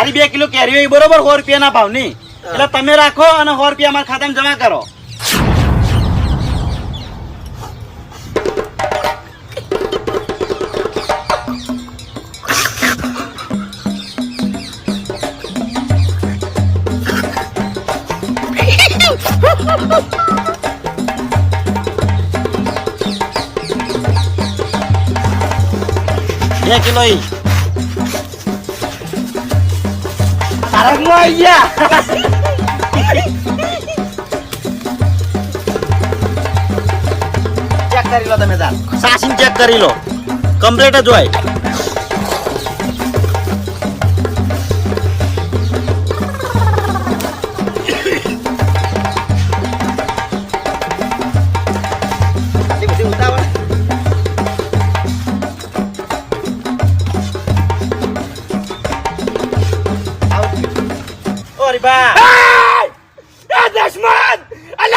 હારી બે કિલો કેરી હોય બરોબર સો રૂપિયાના ભાવની. એટલે તમે રાખો અને સો રૂપિયા અમારા ખાતામાં જમા કરો. બે કિલો ઈ. ગયા ચેક કરી લો તમે તાર સાસીન ચેક કરી લો. કમ્પ્લેટ જ હોય. મારી બા એ દુશ્મન અલ